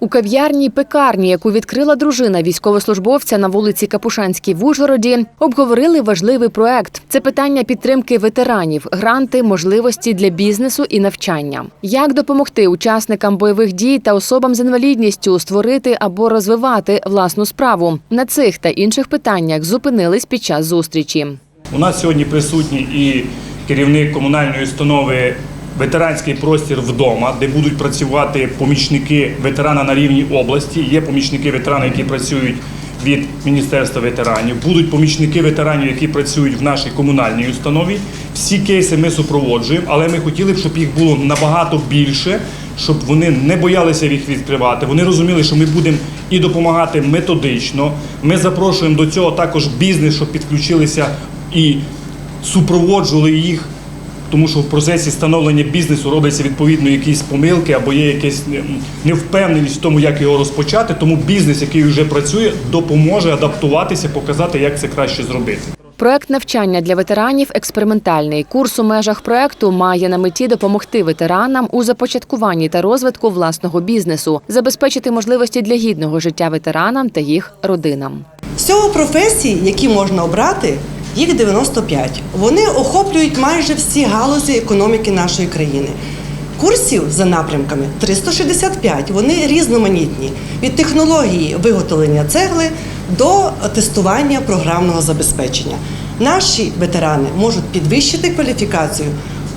У кав'ярні пекарні, яку відкрила дружина військовослужбовця на вулиці Капушанській в Ужгороді, обговорили важливий проект. Це питання підтримки ветеранів, гранти, можливості для бізнесу і навчання. Як допомогти учасникам бойових дій та особам з інвалідністю створити або розвивати власну справу? На цих та інших питаннях зупинились під час зустрічі. У нас сьогодні присутній і керівник комунальної установи Ветеранський простір вдома, де будуть працювати помічники ветерана на рівні області. Є помічники ветерана, які працюють від Міністерства ветеранів. Будуть помічники ветеранів, які працюють в нашій комунальній установі. Всі кейси ми супроводжуємо, але ми хотіли б, щоб їх було набагато більше, щоб вони не боялися їх відкривати. Вони розуміли, що ми будемо і допомагати методично. Ми запрошуємо до цього також бізнес, щоб підключилися і супроводжували їх. Тому що в процесі становлення бізнесу робляться відповідно якісь помилки або є якась невпевненість в тому, як його розпочати. Тому бізнес, який вже працює, допоможе адаптуватися, показати, як це краще зробити. Проект навчання для ветеранів експериментальний. Курс у межах проекту має на меті допомогти ветеранам у започаткуванні та розвитку власного бізнесу, забезпечити можливості для гідного життя ветеранам та їх родинам. Всього професій, які можна обрати, їх 95. Вони охоплюють майже всі галузі економіки нашої країни. Курсів за напрямками 365. Вони різноманітні від технології виготовлення цегли до тестування програмного забезпечення. Наші ветерани можуть підвищити кваліфікацію,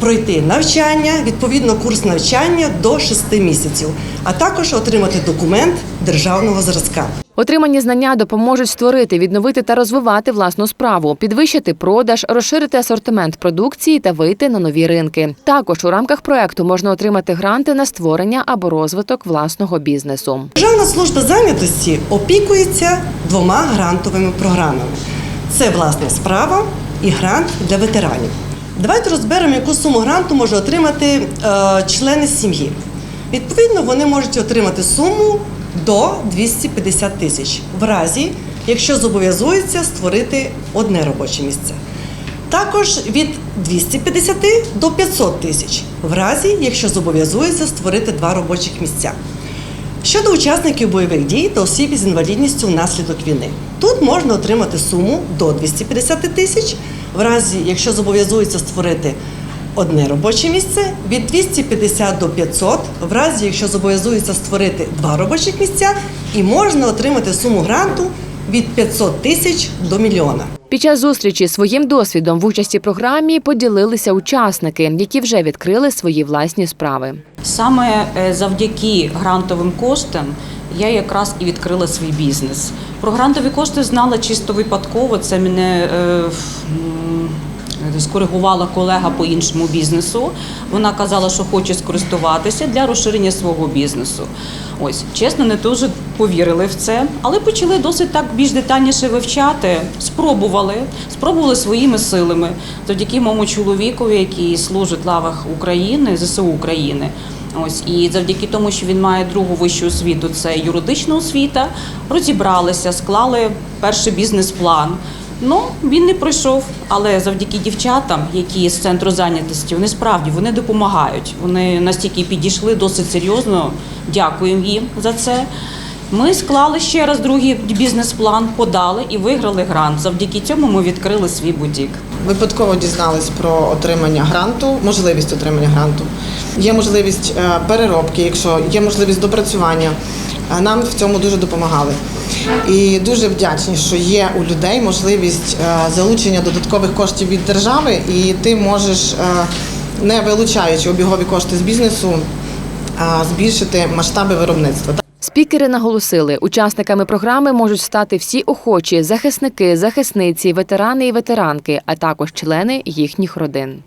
пройти навчання, відповідно курс навчання до 6 місяців, а також отримати документ державного зразка. Отримані знання допоможуть створити, відновити та розвивати власну справу, підвищити продаж, розширити асортимент продукції та вийти на нові ринки. Також у рамках проекту можна отримати гранти на створення або розвиток власного бізнесу. Державна служба зайнятості опікується двома грантовими програмами: це власна справа і грант для ветеранів. Давайте розберемо, яку суму гранту може отримати е, члени сім'ї. Відповідно, вони можуть отримати суму до 250 тисяч в разі, якщо зобов'язуються створити одне робоче місце. Також від 250 до 500 тисяч в разі, якщо зобов'язуються створити два робочих місця. Щодо учасників бойових дій та осіб із інвалідністю внаслідок війни, тут можна отримати суму до 250 тисяч, в разі, якщо зобов'язуються створити одне робоче місце, від 250 до 500, в разі, якщо зобов'язуються створити два робочих місця, і можна отримати суму гранту від 500 тисяч до мільйона. Під час зустрічі своїм досвідом в участі програмі поділилися учасники, які вже відкрили свої власні справи. Саме е, завдяки грантовим коштам я якраз і відкрила свій бізнес. Про грантові кошти знала чисто випадково. Це мене е, скоригувала колега по іншому бізнесу. Вона казала, що хоче скористуватися для розширення свого бізнесу. Ось чесно, не дуже повірили в це, але почали досить так більш детальніше вивчати. Спробували, спробували своїми силами завдяки моєму чоловікові, який служить в лавах України, ЗСУ України. Ось і завдяки тому, що він має другу вищу освіту, це юридична освіта. Розібралися, склали перший бізнес-план. Ну він не пройшов, але завдяки дівчатам, які з центру зайнятості, вони справді вони допомагають. Вони настільки підійшли досить серйозно. Дякуємо їм за це. Ми склали ще раз другий бізнес-план, подали і виграли грант. Завдяки цьому ми відкрили свій бутік. Випадково дізнались про отримання гранту, можливість отримання гранту. Є можливість е, переробки, якщо є можливість допрацювання. Нам в цьому дуже допомагали. І дуже вдячні, що є у людей можливість е, залучення додаткових коштів від держави, і ти можеш, е, не вилучаючи обігові кошти з бізнесу, е, збільшити масштаби виробництва. Спікери наголосили, учасниками програми можуть стати всі охочі захисники, захисниці, ветерани і ветеранки, а також члени їхніх родин.